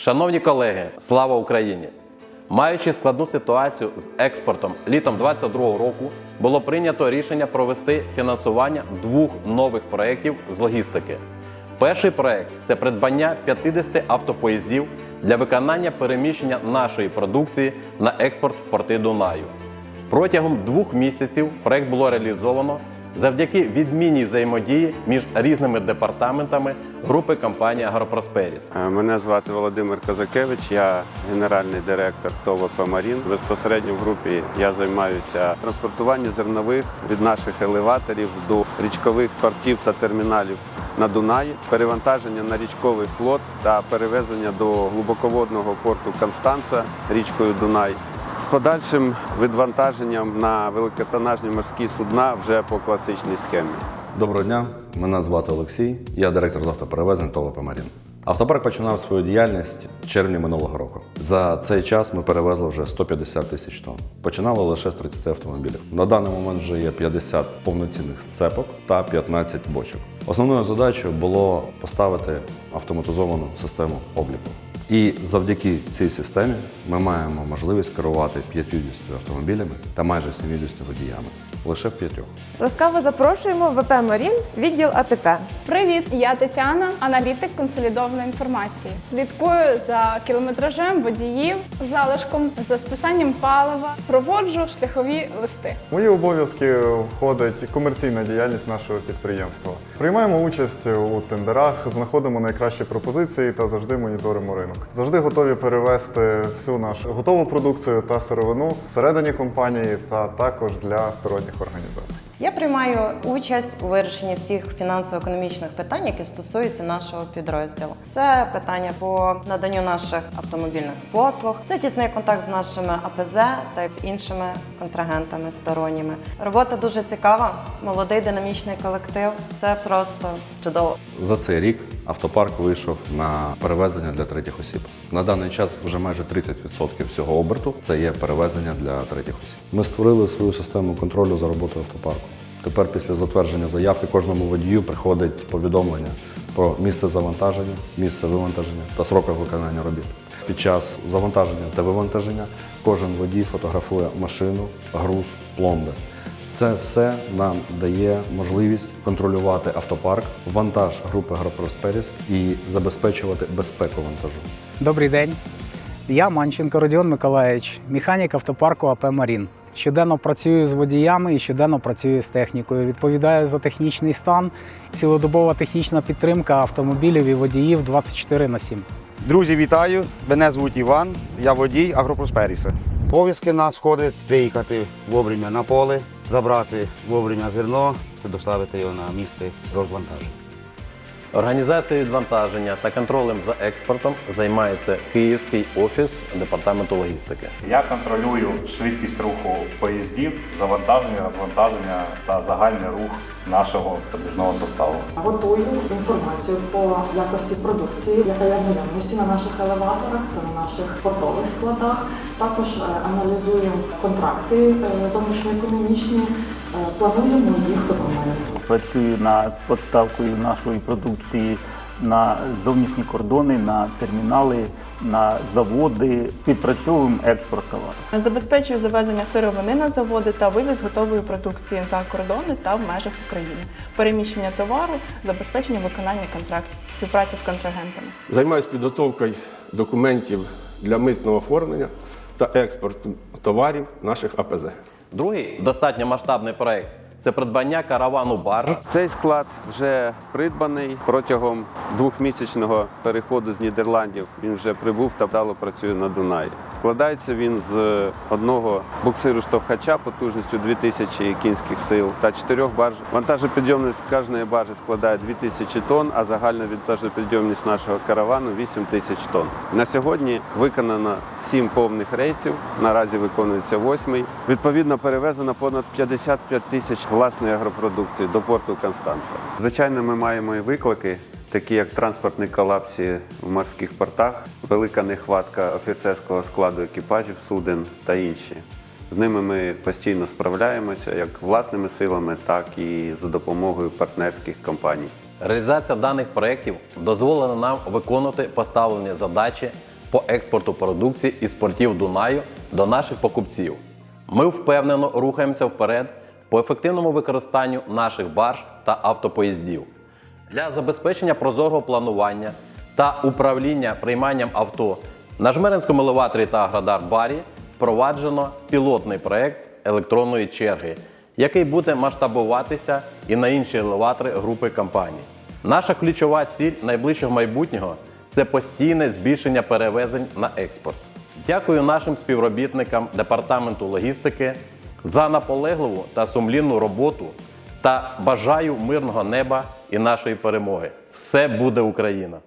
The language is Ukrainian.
Шановні колеги, слава Україні! Маючи складну ситуацію з експортом літом 2022 року, було прийнято рішення провести фінансування двох нових проєктів з логістики. Перший проєкт це придбання 50 автопоїздів для виконання переміщення нашої продукції на експорт в порти Дунаю. Протягом двох місяців проект було реалізовано завдяки відмінній взаємодії між різними департаментами групи компанії Агропросперіс. Е, Мене звати Володимир Козакевич, я генеральний директор ТОВ Марін. Безпосередньо в групі я займаюся транспортуванням зернових від наших елеваторів до річкових портів та терміналів на Дунаї, перевантаження на річковий флот та перевезення до глибоководного порту Констанца річкою Дунай. З подальшим відвантаженням на великотонажні морські судна вже по класичній схемі. Доброго дня, мене звати Олексій, я директор з автоперевезень ТОВ «Памарін». Автопарк починав свою діяльність в червні минулого року. За цей час ми перевезли вже 150 тисяч тонн. Починали лише з 30 автомобілів. На даний момент вже є 50 повноцінних сцепок та 15 бочок. Основною задачею було поставити автоматизовану систему обліку. І завдяки цій системі ми маємо можливість керувати 50 автомобілями та майже 70 водіями лише в п'ятьох. Ласкаво запрошуємо в ВП Марін, відділ АТП. Привіт, я Тетяна, аналітик консолідованої інформації. Слідкую за кілометражем водіїв, залишком за списанням палива, проводжу шляхові листи. Мої обов'язки входить комерційна діяльність нашого підприємства. Приймаємо участь у тендерах, знаходимо найкращі пропозиції та завжди моніторимо ринок. Завжди готові перевести всю нашу готову продукцію та сировину всередині компанії та також для сторонніх організацій. Я приймаю участь у вирішенні всіх фінансово-економічних питань, які стосуються нашого підрозділу. Це питання по наданню наших автомобільних послуг, це тісний контакт з нашими АПЗ та з іншими контрагентами сторонніми. Робота дуже цікава, молодий динамічний колектив. Це просто чудово. За цей рік автопарк вийшов на перевезення для третіх осіб. На даний час вже майже 30% всього оберту це є перевезення для третіх осіб. Ми створили свою систему контролю за роботою автопарку. Тепер після затвердження заявки кожному водію приходить повідомлення про місце завантаження, місце вивантаження та сроки виконання робіт. Під час завантаження та вивантаження кожен водій фотографує машину, груз, пломби. Це все нам дає можливість контролювати автопарк, вантаж групи Агропросперіс і забезпечувати безпеку вантажу. Добрий день. Я Манченко Родіон Миколаївич, механік автопарку АП Марін. Щоденно працюю з водіями і щоденно працюю з технікою. Відповідаю за технічний стан, цілодобова технічна підтримка автомобілів і водіїв 24 на 7. Друзі, вітаю! Мене звуть Іван, я водій Агропросперіса. Пов'язки нас входить виїхати вовремя на поле, забрати вовремя зерно та доставити його на місце розвантаження. Організацією відвантаження та контролем за експортом займається Київський офіс департаменту логістики. Я контролюю швидкість руху поїздів, завантаження, розвантаження та загальний рух нашого подвижного составу. Готую інформацію по якості продукції, яка є в наявності на наших елеваторах та на наших портових складах. Також е, аналізуємо контракти е, зовнішньоекономічні, е, плануємо їх виконання. Працюю над поставкою нашої продукції на зовнішні кордони, на термінали, на заводи. Відпрацьовуємо експорт товару. Забезпечую завезення сировини на заводи та вивіз готової продукції за кордони та в межах України, переміщення товару, забезпечення виконання контрактів, співпраця з контрагентами. Займаюся підготовкою документів для митного оформлення та експорту товарів наших АПЗ. Другий достатньо масштабний проект це придбання каравану барж. Цей склад вже придбаний протягом двохмісячного переходу з Нідерландів. Він вже прибув та вдало працює на Дунаї. Складається він з одного буксиру штовхача потужністю 2000 кінських сил та чотирьох барж. Вантажопідйомність кожної баржі складає 2000 тонн, а загальна вантажопідйомність нашого каравану 8000 тонн. На сьогодні виконано 7 повних рейсів. Наразі виконується восьмий. Відповідно, перевезено понад 55 тисяч власної агропродукції до порту Констанца. Звичайно, ми маємо і виклики. Такі як транспортні колапсі в морських портах, велика нехватка офіцерського складу екіпажів суден та інші. З ними ми постійно справляємося як власними силами, так і за допомогою партнерських компаній. Реалізація даних проєктів дозволила нам виконувати поставлені задачі по експорту продукції із портів Дунаю до наших покупців. Ми впевнено рухаємося вперед по ефективному використанню наших барж та автопоїздів. Для забезпечення прозорого планування та управління прийманням авто на Жмеринському елеваторі та Аградар-барі впроваджено пілотний проект електронної черги, який буде масштабуватися і на інші елеватори групи компаній. Наша ключова ціль найближчого майбутнього це постійне збільшення перевезень на експорт. Дякую нашим співробітникам департаменту логістики за наполегливу та сумлінну роботу та бажаю мирного неба і нашої перемоги. Все буде Україна!